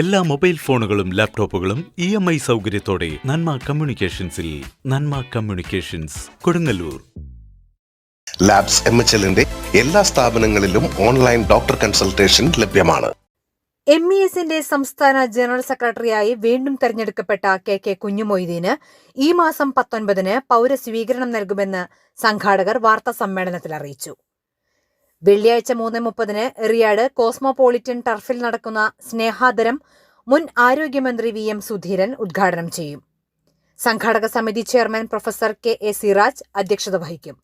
എല്ലാ മൊബൈൽ ഫോണുകളും ലാപ്ടോപ്പുകളും ഇ എം ഐ സൗകര്യത്തോടെ Nanma കമ്മ്യൂണിക്കേഷൻസിൽ Nanma communications Kodungallur. Labs M H എല്ലിന്റെ എല്ലാ സ്ഥാപനങ്ങളിലും ഓൺലൈൻ ഡോക്ടർ കൺസൾട്ടേഷൻ ലഭ്യമാണ്. എം ഇ എസിന്റെ സംസ്ഥാന ജനറൽ സെക്രട്ടറിയായി വീണ്ടും തെരഞ്ഞെടുക്കപ്പെട്ട കെ കെ കുഞ്ഞുമൊയ്തീന് ഈ മാസം പത്തൊൻപതിന് പൗരസ്വീകരണം നൽകുമെന്ന് സംഘാടകർ വാർത്താ സമ്മേളനത്തിൽ അറിയിച്ചു. വെള്ളിയാഴ്ച മൂന്ന് മുപ്പതിന് റിയാഡ് കോസ്മോപോളിറ്റൻ ടർഫിൽ നടക്കുന്ന സ്നേഹാദരം മുൻ ആരോഗ്യമന്ത്രി വി എം സുധീരൻ ഉദ്ഘാടനം ചെയ്യും. സംഘാടക സമിതി chairman professor K A Siraj അധ്യക്ഷത വഹിക്കും.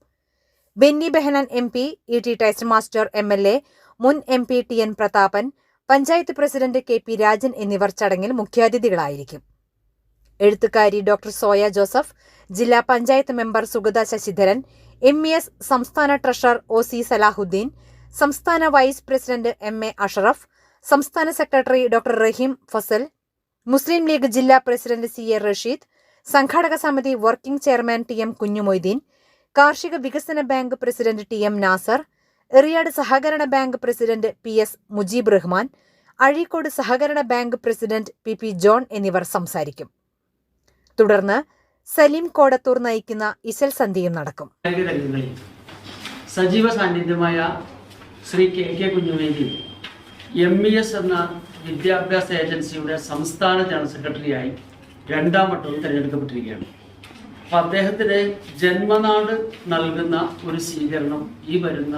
Benny Behanan M P E T Taison master M L A മുൻ M P T N Prathapan panchayat president K P Rajan എന്നിവർ ചടങ്ങിൽ മുഖ്യാതിഥികളായിരിക്കും. എഴുത്തുകാരി ഡോക്ടർ സോയ ജോസഫ് ജില്ലാ panchayat member Sugatha Sasidharan M E S സംസ്ഥാന treasurer O C Salahuddin സംസ്ഥാന vice president M A Ashraf സംസ്ഥാന secretary doctor റഹീം ഫസൽ മുസ്ലിം ലീഗ് ജില്ലാ പ്രസിഡന്റ് സി എ റഷീദ് സംഘാടക സമിതി working chairman T M Kunjumoideen കാർഷിക വികസന bank president T M Nasar Eriyad സഹകരണ bank president P S Mujeeb Rahman Azhikode സഹകരണ bank president P P John എന്നിവർ സംസാരിക്കും. തുടർന്ന് സലീം കോടത്തൂർ നയിക്കുന്ന ഇസൽ സന്ധ്യയും നടക്കും. സജീവ സാന്നിധ്യമായ Sri K K Kunjumary M E S എന്ന വിദ്യാഭ്യാസ ഏജൻസിയുടെ സംസ്ഥാന ജനറൽ സെക്രട്ടറിയായി രണ്ടാം വട്ടവും തിരഞ്ഞെടുക്കപ്പെട്ടിരിക്കുകയാണ്. അപ്പം അദ്ദേഹത്തിന് ജന്മനാട് നൽകുന്ന ഒരു സ്വീകരണം ഈ വരുന്ന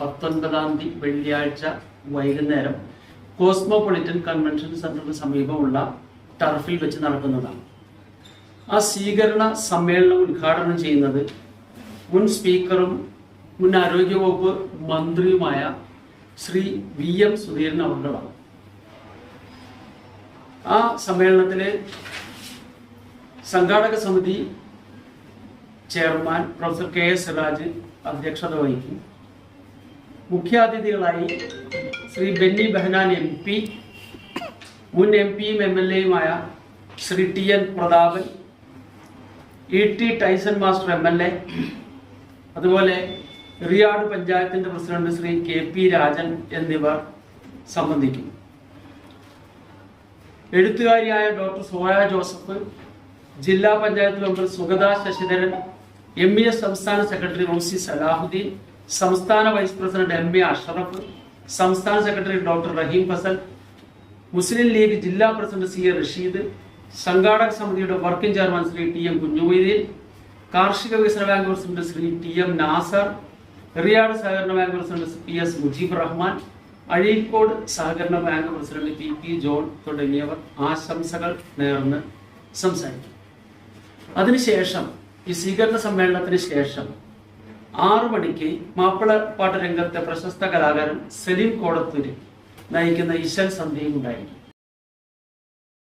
പത്തൊൻപതാം തീയതി വെള്ളിയാഴ്ച വൈകുന്നേരം കോസ്മോപൊളിറ്റൻ കൺവെൻഷൻ സെന്ററിന് സമീപമുള്ള ടർഫിൽ വെച്ച് നടക്കുന്നതാണ്. ആ സ്വീകരണ സമ്മേളനം ഉദ്ഘാടനം ചെയ്യുന്നത് മുൻ സ്പീക്കറും മുൻ ആരോഗ്യവകുപ്പ് മന്ത്രിയുമായ ശ്രീ വി എം സുധീരൻ അവരുടെതാണ്. ആ സമ്മേളനത്തിലെ സംഘാടക സമിതി chairman professor K S Siraj അധ്യക്ഷത വഹിക്കും. മുഖ്യാതിഥികളായി ശ്രീ ബെന്നി ബെഹനാൻ എം പി മുൻ എം പിയും M L എയുമായ Sri T N Prathapan E T Taison master M L A അതുപോലെ റിയാഡ് പഞ്ചായത്തിന്റെ president Sri K P Rajan എന്നിവർ സംബന്ധിക്കും എഴുത്തുകാരിയായ ഡോക്ടർ സോയ ജോസഫ് ജില്ലാ panchayat member Sugatha Sasidharan M E S സംസ്ഥാന സെക്രട്ടറി റോസി സലാഹുദ്ദീൻ സംസ്ഥാന vice president M A Ashraf സംസ്ഥാന സെക്രട്ടറി ഡോക്ടർ റഹീം ഫസൽ മുസ്ലിം ലീഗ് ജില്ലാ പ്രസിഡന്റ് സി എ റഷീദ് സംഘാടക സമിതിയുടെ working chairman Shri T M Kunhumoideen കാർഷിക വികസന bank president Shri T M Nasser Riyadh സഹകരണ bank president P S Mujeeb Rahman Azhikode സഹകരണ bank president P P John തുടങ്ങിയവർ ആശംസകൾ നേർന്ന് സംസാരിക്കും. അതിനുശേഷം ഈ സ്വീകരണ സമ്മേളനത്തിന് ശേഷം ആറു മണിക്ക് മാപ്പിളപ്പാട്ട് രംഗത്തെ പ്രശസ്ത കലാകാരൻ സലീം കോടത്തൂര് നയിക്കുന്ന ഇശൽ സന്ധ്യയും ഉണ്ടായിരിക്കും.